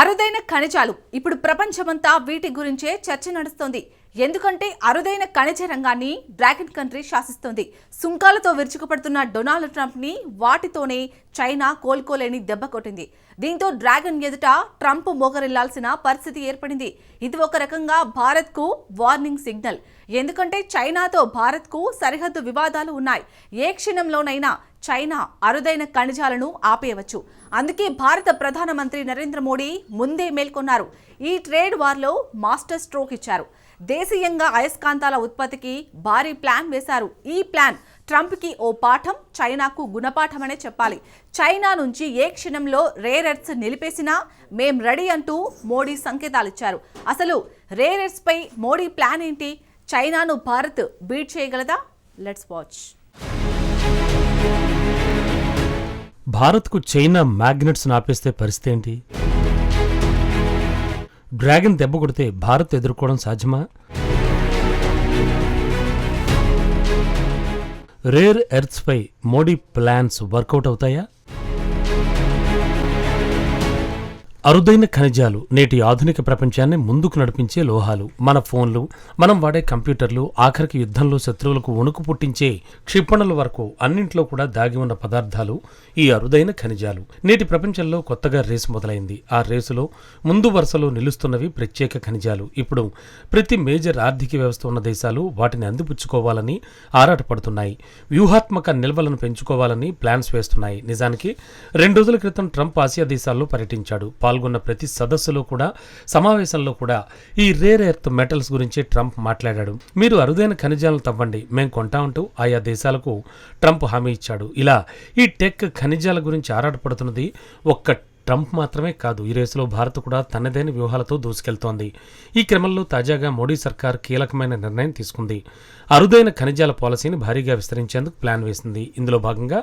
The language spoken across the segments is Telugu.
అరుదైన ఖనిజాలు. ఇప్పుడు ప్రపంచమంతా వీటి గురించే చర్చ నడుస్తోంది. ఎందుకంటే అరుదైన ఖనిజ రంగాన్ని డ్రాగన్ కంట్రీ శాసిస్తోంది. సుంకాలతో విరుచుకుపడుతున్న డొనాల్డ్ ట్రంప్ని వాటితోనే చైనా కోలుకోలేని దెబ్బ కొట్టింది. దీంతో డ్రాగన్ ఎదుట ట్రంప్ మోకరిల్లాల్సిన పరిస్థితి ఏర్పడింది. ఇది ఒక రకంగా భారత్కు వార్నింగ్ సిగ్నల్. ఎందుకంటే చైనాతో భారత్కు సరిహద్దు వివాదాలు ఉన్నాయి. ఏ క్షణంలోనైనా చైనా అరుదైన ఖనిజాలను ఆపేయవచ్చు. అందుకే భారత ప్రధానమంత్రి నరేంద్ర మోడీ ముందే మేల్కొన్నారు. ఈ ట్రేడ్ వార్లో మాస్టర్ స్ట్రోక్ ఇచ్చారు. దేశీయంగా అయస్కాంతాల ఉత్పత్తికి భారీ ప్లాన్ వేశారు. ఈ ప్లాన్ ట్రంప్కి ఓ పాఠం చైనాకు గుణపాఠమనే చెప్పాలి. చైనా నుంచి ఏ క్షణంలో రేర్ ఎర్త్స్ నిలిపేసినా మేం రెడీ అంటూ మోడీ సంకేతాలిచ్చారు. అసలు రేర్ ఎర్త్స్ మోడీ ప్లాన్ ఏంటి? చైనాను భారత్ బీట్ చేయగలదా? Let's watch. భారత్కు చైనా మ్యాగ్నెట్స్ నాపేస్తే పరిస్థితి ఏంటి? డ్రాగన్ దెబ్బ కొడితే భారత్ ఎదుర్కోవడం సాధ్యమా? రేర్ ఎర్త్స్పై మోడీ ప్లాన్స్ వర్కౌట్ అవుతాయా? అరుదైన ఖనిజాలు నేటి ఆధునిక ప్రపంచాన్ని ముందుకు నడిపించే లోహాలు. మన ఫోన్లు మనం వాడే కంప్యూటర్లు ఆఖరికి యుద్ధంలో శత్రువులకు వణుకు పుట్టించే క్షిపణుల వరకు అన్నింట్లో కూడా దాగి ఉన్న పదార్థాలు ఈ అరుదైన ఖనిజాలు. నేటి ప్రపంచంలో కొత్తగా రేసు మొదలైంది. ఆ రేసులో ముందు వరుసలో నిలుస్తున్నవి ప్రత్యేక ఖనిజాలు. ఇప్పుడు ప్రతి మేజర్ ఆర్థిక వ్యవస్థ ఉన్న దేశాలు వాటిని అందిపుచ్చుకోవాలని ఆరాటపడుతున్నాయి. వ్యూహాత్మక నిల్వలను పెంచుకోవాలని ప్లాన్స్ వేస్తున్నాయి. నిజానికి రెండు రోజుల క్రితం ట్రంప్ ఆసియా దేశాల్లో పర్యటించాడు. పాల్గొన్న ప్రతి సదస్సులో కూడా సమావేశంలో కూడా ఈ రేర్ ఎర్త్ మెటల్స్ గురించి ట్రంప్ మాట్లాడాడు. మీరు అరుదైన ఖనిజాలను తవ్వండి. మేం కొంటామంటూ ఆయా దేశాలకు ట్రంప్ హామీ ఇచ్చాడు. ఇలా ఈ టెక్ ఖనిజాల గురించి ఆరాటపడుతున్నది ఒక్క ట్రంప్ మాత్రమే కాదు ఈ రేసులో భారత్ కూడా తనదైన వ్యూహాలతో దూసుకెళ్తోంది. ఈ క్రమంలో తాజాగా మోడీ సర్కార్ కీలకమైన నిర్ణయం తీసుకుంది. అరుదైన ఖనిజాల పాలసీని భారీగా విస్తరించేందుకు ప్లాన్ వేసింది. ఇందులో భాగంగా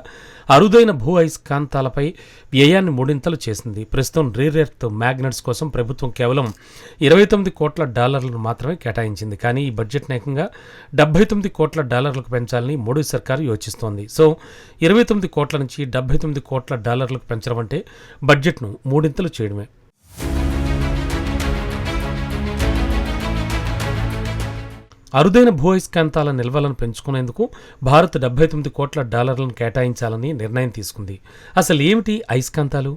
అరుదైన భూ అయస్కాంతాలపై వ్యయాన్ని మూడింతలు చేసింది. ప్రస్తుతం రేర్ ఎర్త్ మ్యాగ్నెట్స్ కోసం ప్రభుత్వం కేవలం ఇరవై తొమ్మిది కోట్ల డాలర్లను మాత్రమే కేటాయించింది. కానీ ఈ బడ్జెట్ ఏకంగా డెబ్బై తొమ్మిది కోట్ల డాలర్లకు పెంచాలని మోడీ సర్కారు యోచిస్తోంది. సో ఇరవై తొమ్మిది కోట్ల నుంచి డెబ్బై తొమ్మిది కోట్ల డాలర్లకు పెంచడం అంటే బడ్జెట్ను మూడింతలు చేయడమే. అరుదైన భూ అయస్కాంతాల నిల్వలను పెంచుకునేందుకు భారత్ డెబ్బై తొమ్మిది కోట్ల డాలర్లను కేటాయించాలని నిర్ణయం తీసుకుంది. అసలు ఏమిటి అయస్కాంతాలు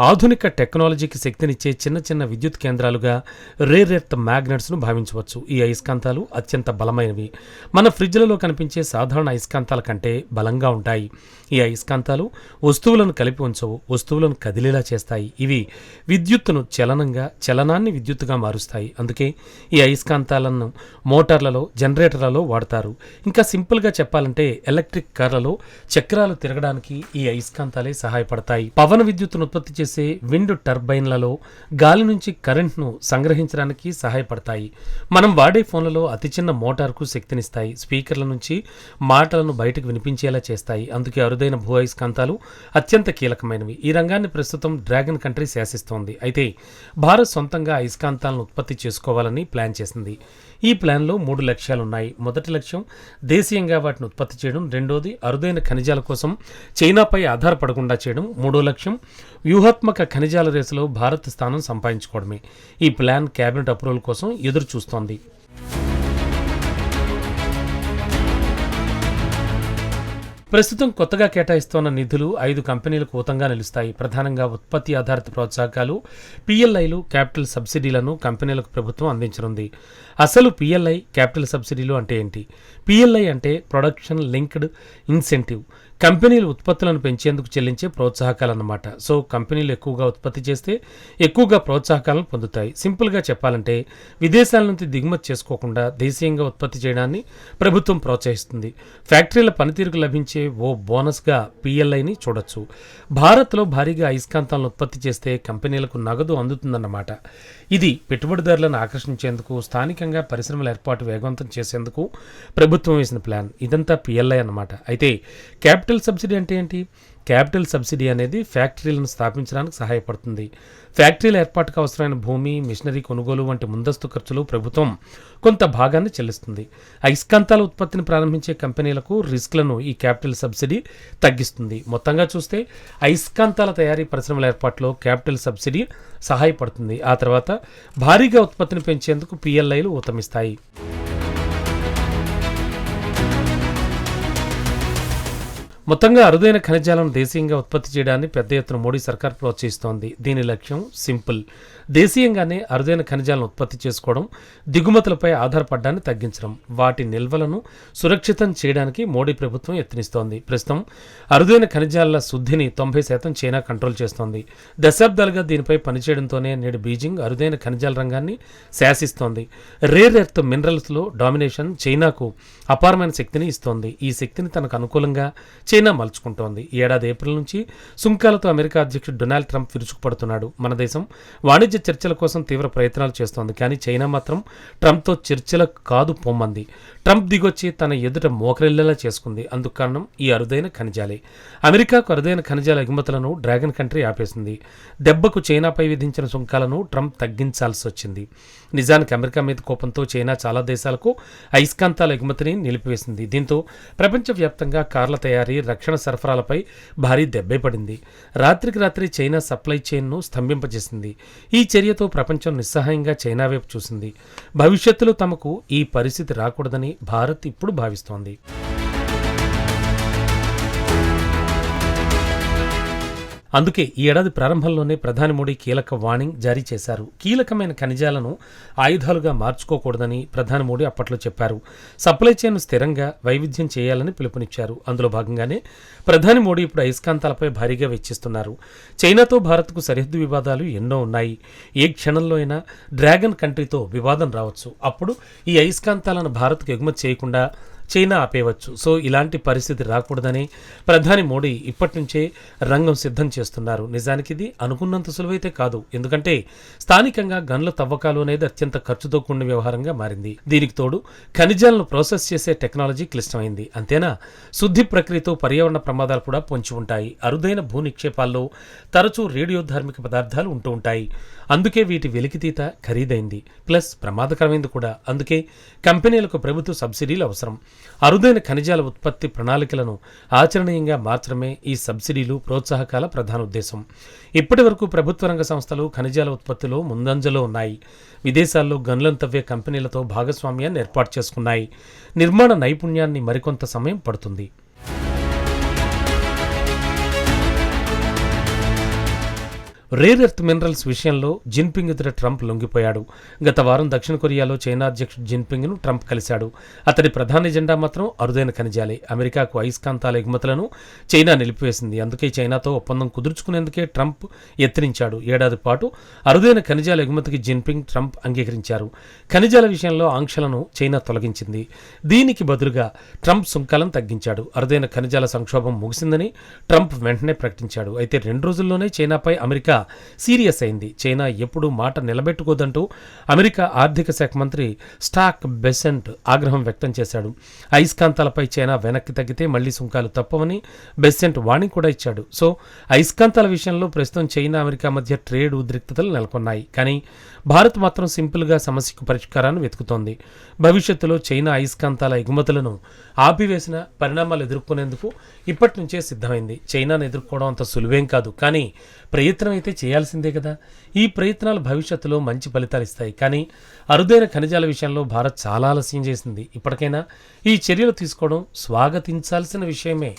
ఆధునిక టెక్నాలజీకి శక్తినిచ్చే చిన్న చిన్న విద్యుత్ కేంద్రాలుగా రేర్ ఎర్త్ మ్యాగ్నెట్స్ను భావించవచ్చు. ఈ అయస్కాంతాలు అత్యంత బలమైనవి. మన ఫ్రిడ్జ్లలో కనిపించే సాధారణ అయస్కాంతాల కంటే బలంగా ఉంటాయి. ఈ అయస్కాంతాలు వస్తువులను కలిపి ఉంచవు వస్తువులను కదిలేలా చేస్తాయి. ఇవి విద్యుత్తును చలనంగా చలనాన్ని విద్యుత్తుగా మారుస్తాయి. అందుకే ఈ అయస్కాంతాలను మోటార్లలో జనరేటర్లలో వాడతారు. ఇంకా సింపుల్గా చెప్పాలంటే ఎలక్ట్రిక్ కార్లలో చక్రాలు తిరగడానికి ఈ అయస్కాంతాలే సహాయపడతాయి. పవన విద్యుత్తును ఉత్పత్తి చేసే విండ్ టర్బైన్లలో గాలి నుంచి కరెంట్ను సంగ్రహించడానికి సహాయపడతాయి. మనం వాడే ఫోన్లలో అతి చిన్న మోటార్కు శక్తినిస్తాయి. స్పీకర్ల నుంచి మాటలను బయటకు వినిపించేలా చేస్తాయి. అందుకే అరుదైన భూ అయస్కాంతాలు అత్యంత కీలకమైనవి. ఈ రంగాన్ని ప్రస్తుతం డ్రాగన్ కంట్రీ శాసిస్తోంది. అయితే భారత్ సొంతంగా అయస్కాంతాలను ఉత్పత్తి చేసుకోవాలని ప్లాన్ చేసింది. ఈ ప్లాన్లో మూడు లక్ష్యాలున్నాయి. మొదటి లక్ష్యం దేశీయంగా వాటిని ఉత్పత్తి చేయడం. రెండోది అరుదైన ఖనిజాల కోసం చైనాపై ఆధారపడకుండా చేయడం. మూడో లక్ష్యం వ్యూహాత్మక ఖనిజాల రేసులో భారత్ స్థానం సంపాదించుకోవడమే. ఈ ప్లాన్ కేబినెట్ అప్రూవల్ కోసం ఎదురు చూస్తోంది ప్రస్తుతం కొత్తగా కేటాయిస్తోన్న నిధులు ఐదు కంపెనీలకు ఊతంగా నిలుస్తాయి. ప్రధానంగా ఉత్పత్తి ఆధారిత ప్రోత్సాహకాలు పిఎల్ఐలు క్యాపిటల్ సబ్సిడీలను కంపెనీలకు ప్రభుత్వం అందించనుంది. అసలు పిఎల్ఐ క్యాపిటల్ సబ్సిడీలు అంటే ఏంటి? పిఎల్ఐ అంటే ప్రొడక్షన్ లింక్డ్ ఇన్సెంటివ్. కంపెనీలు ఉత్పత్తులను పెంచేందుకు చెల్లించే ప్రోత్సాహకాలు అన్నమాట సో కంపెనీలు ఎక్కువగా ఉత్పత్తి చేస్తే ఎక్కువగా ప్రోత్సాహకాలను పొందుతాయి. సింపుల్గా చెప్పాలంటే విదేశాల నుంచి దిగుమతి చేసుకోకుండా దేశీయంగా ఉత్పత్తి చేయడాన్ని ప్రభుత్వం ప్రోత్సహిస్తుంది. ఫ్యాక్టరీల పనితీరుకు లభించే ఓ బోనస్గా పిఎల్ఐని చూడొచ్చు. భారత్లో భారీగా అయస్కాంతాలను ఉత్పత్తి చేస్తే కంపెనీలకు నగదు అందుతుందన్నమాట. ఇది పెట్టుబడిదారులను ఆకర్షించేందుకు స్థానికంగా పరిశ్రమల ఏర్పాటు వేగవంతం చేసేందుకు ప్రభుత్వం వేసిన ప్లాన్. ఇదంతా పిఎల్ఐ అన్నమాట. అయితే క్యాపిటల్ సబ్సిడీ అంటే ఏంటి? క్యాపిటల్ సబ్సిడీ అనేది ఫ్యాక్టరీలను స్థాపించడానికి సహాయపడుతుంది. ఫ్యాక్టరీల ఏర్పాటుకు అవసరమైన భూమి మిషనరీ కొనుగోలు వంటి ముందస్తు ఖర్చులు ప్రభుత్వం కొంత భాగాన్ని చెల్లిస్తుంది. అయస్కాంతాల ఉత్పత్తిని ప్రారంభించే కంపెనీలకు రిస్క్లను ఈ క్యాపిటల్ సబ్సిడీ తగ్గిస్తుంది. మొత్తంగా చూస్తే అయస్కాంతాల తయారీ పరిశ్రమల ఏర్పాటులో క్యాపిటల్ సబ్సిడీ సహాయపడుతుంది. ఆ తర్వాత భారీగా ఉత్పత్తిని పెంచేందుకు పిఎల్ఐలు ఉత్తమిస్తాయి మొత్తంగా అరుదైన ఖనిజాలను దేశీయంగా ఉత్పత్తి చేయడాన్ని పెద్ద ఎత్తున మోడీ సర్కార్ ప్రోత్సహిస్తోంది. దీని లక్ష్యం సింపుల్. దేశీయంగానే అరుదైన ఖనిజాలను ఉత్పత్తి చేసుకోవడం దిగుమతులపై ఆధారపడ్డాన్ని తగ్గించడం వాటి నిల్వలను సురక్షితం చేయడానికి మోడీ ప్రభుత్వం యత్నిస్తోంది. ప్రస్తుతం అరుదైన ఖనిజాల శుద్ధిని తొంభై శాతం చైనా కంట్రోల్ చేస్తోంది. దశాబ్దాలుగా దీనిపై పనిచేయడంతోనే నేడు బీజింగ్ అరుదైన ఖనిజాల రంగాన్ని శాసిస్తోంది. రేర్ ఎర్త్ మినరల్స్లో డామినేషన్ చైనాకు అపారమైన శక్తిని ఇస్తోంది. ఈ శక్తిని తనకు అనుకూలంగా చైనా మలుచుకుంటోంది. ఏడాది ఏప్రిల్ నుంచి సుంకాలతో అమెరికా అధ్యక్షుడు డొనాల్డ్ ట్రంప్ విరుచుకుపడుతున్నాడు. మన దేశం వాణిజ్య చర్చల కోసం తీవ్ర ప్రయత్నాలు చేస్తోంది. కానీ చైనా మాత్రం ట్రంప్తో చర్చలకు కాదు పొమ్మంది ట్రంప్ దిగొచ్చి తన ఎదుట మోకరిల్లేలా చేసుకుంది. అందుకు కారణం ఈ అరుదైన ఖనిజాలే. అమెరికాకు అరుదైన ఖనిజాల ఎగుమతులను డ్రాగన్ కంట్రీ ఆపేసింది. దెబ్బకు చైనాపై విధించిన సుంకాలను ట్రంప్ తగ్గించాల్సి వచ్చింది. నిజానికి అమెరికా మీద కోపంతో చైనా చాలా దేశాలకు అయస్కాంతాల ఎగుమతిని నిలిపివేసింది. దీంతో ప్రపంచవ్యాప్తంగా కార్ల తయారీ రక్షణ సరఫరాలపై భారీ దెబ్బే పడింది. రాత్రికి రాత్రి చైనా సప్లై చైన్ను స్తంభింపజేసింది. ఈ చర్యతో ప్రపంచం నిస్సహాయంగా చైనా వైపు చూసింది. భవిష్యత్తులో తమకు ఈ పరిస్థితి రాకూడదని భారత్ ఇప్పుడు భావిస్తోంది. అందుకే ఈ ఏడాది ప్రారంభంలోనే ప్రధాని మోడీ కీలక వార్నింగ్ జారీ చేశారు. కీలకమైన ఖనిజాలను ఆయుధాలుగా మార్చుకోకూడదని ప్రధాని మోడీ అప్పట్లో చెప్పారు. సప్లై చైన్ స్థిరంగా వైవిధ్యం చేయాలని పిలుపునిచ్చారు. అందులో భాగంగానే ప్రధాని మోడీ ఇప్పుడు అయస్కాంతాలపై భారీగా వెచ్చిస్తున్నారు. చైనాతో భారత్కు సరిహద్దు వివాదాలు ఎన్నో ఉన్నాయి. ఏ క్షణంలో అయినా డ్రాగన్ కంట్రీతో వివాదం రావచ్చు. అప్పుడు ఈ అయస్కాంతాలను భారత్కు ఎగుమతి చేయకుండా చైనా ఆపేయవచ్చు. సో ఇలాంటి పరిస్థితి రాకూడదని ప్రధాని మోడీ ఇప్పటి నుంచే రంగం సిద్ధం చేస్తున్నారు. నిజానికి ఇది అనుకున్నంత సులువైతే కాదు. ఎందుకంటే స్థానికంగా గన్ల తవ్వకాలు అనేది అత్యంత ఖర్చుతో కూడిన వ్యవహారంగా మారింది. దీనికి తోడు ఖనిజాలను ప్రాసెస్ చేసే టెక్నాలజీ క్లిష్టమైంది. అంతేనా? శుద్ధి ప్రక్రియతో పర్యావరణ ప్రమాదాలు కూడా పొంచి ఉంటాయి. అరుదైన భూ నిక్షేపాల్లో తరచూ రేడియో ధార్మిక పదార్థాలు ఉంటూ ఉంటాయి. అందుకే వీటి వెలికితీత ఖరీదైంది. ప్లస్ ప్రమాదకరమైంది కూడా. అందుకే కంపెనీలకు ప్రభుత్వ సబ్సిడీలు అవసరం. అరుదైన ఖనిజాల ఉత్పత్తి ప్రణాళికలను ఆచరణీయంగా మార్చడమే ఈ సబ్సిడీలు ప్రోత్సాహకాల ప్రధాన ఉద్దేశం. ఇప్పటి వరకు ప్రభుత్వ రంగ సంస్థలు ఖనిజాల ఉత్పత్తిలో ముందంజలో ఉన్నాయి. విదేశాల్లో గన్లను తవ్వే కంపెనీలతో భాగస్వామ్యాన్ని ఏర్పాటు చేసుకున్నాయి. నిర్మాణ నైపుణ్యాన్ని మరికొంత సమయం పడుతుంది. రేర్ ఎర్త్ మినరల్స్ విషయంలో జిన్పింగ్ ఎదుట ట్రంప్ లొంగిపోయాడు. గత వారం దక్షిణ కొరియాలో చైనా అధ్యక్షుడు జిన్పింగ్ను ట్రంప్ కలిశాడు. అతడి ప్రధాన ఎజెండా మాత్రం అరుదైన ఖనిజాలే. అమెరికాకు అయస్కాంతాల ఎగుమతులను చైనా నిలిపివేసింది. అందుకే చైనాతో ఒప్పందం కుదుర్చుకునేందుకే ట్రంప్ ఎత్తిరించాడు ఏడాది పాటు అరుదైన ఖనిజాల ఎగుమతికి జిన్పింగ్ ట్రంప్ అంగీకరించారు. ఖనిజాల విషయంలో ఆంక్షలను చైనా తొలగించింది. దీనికి బదులుగా ట్రంప్ సుంకాలను తగ్గించాడు. అరుదైన ఖనిజాల సంక్షోభం ముగిసిందని ట్రంప్ వెంటనే ప్రకటించాడు. అయితే రెండు రోజుల్లోనే చైనాపై అమెరికా సీరియస్ అయింది. చైనా ఎప్పుడూ మాట నిలబెట్టుకోదంటూ అమెరికా ఆర్థిక శాఖ మంత్రి స్టాక్ బెసెంట్ ఆగ్రహం వ్యక్తం చేశాడు. అయస్కాంతాలపై చైనా వెనక్కి తగ్గితే మళ్ళీ సుంకాలు తప్పవని బెసెంట్ వాణి కూడా ఇచ్చాడు. సో అయస్కాంతాల విషయంలో ప్రస్తుతం చైనా అమెరికా మధ్య ట్రేడ్ ఉద్రిక్తతలు నెలకొన్నాయి. కానీ భారత్ మాత్రం సింపుల్గా సమస్యకు పరిష్కారాన్ని వెతుకుతోంది. భవిష్యత్తులో చైనా అయస్కాంతాల ఎగుమతులను ఆపివేసిన పరిణామాలు ఎదుర్కొనేందుకు ఇప్పటి నుంచే సిద్ధమైంది. చైనాను ఎదుర్కోవడం అంత సులువేం కాదు. కానీ ప్రయత్నం అయితే చేయాల్సిందే కదా. ఈ ప్రయత్నాలు భవిష్యత్తులో మంచి ఫలితాలు ఇస్తాయి. కానీ అరుదైన ఖనిజాల విషయంలో భారత్ చాలా ఆలస్యం చేసింది. ఇప్పటికైనా ఈ చర్యలు తీసుకోవడం స్వాగతించాల్సిన విషయమే.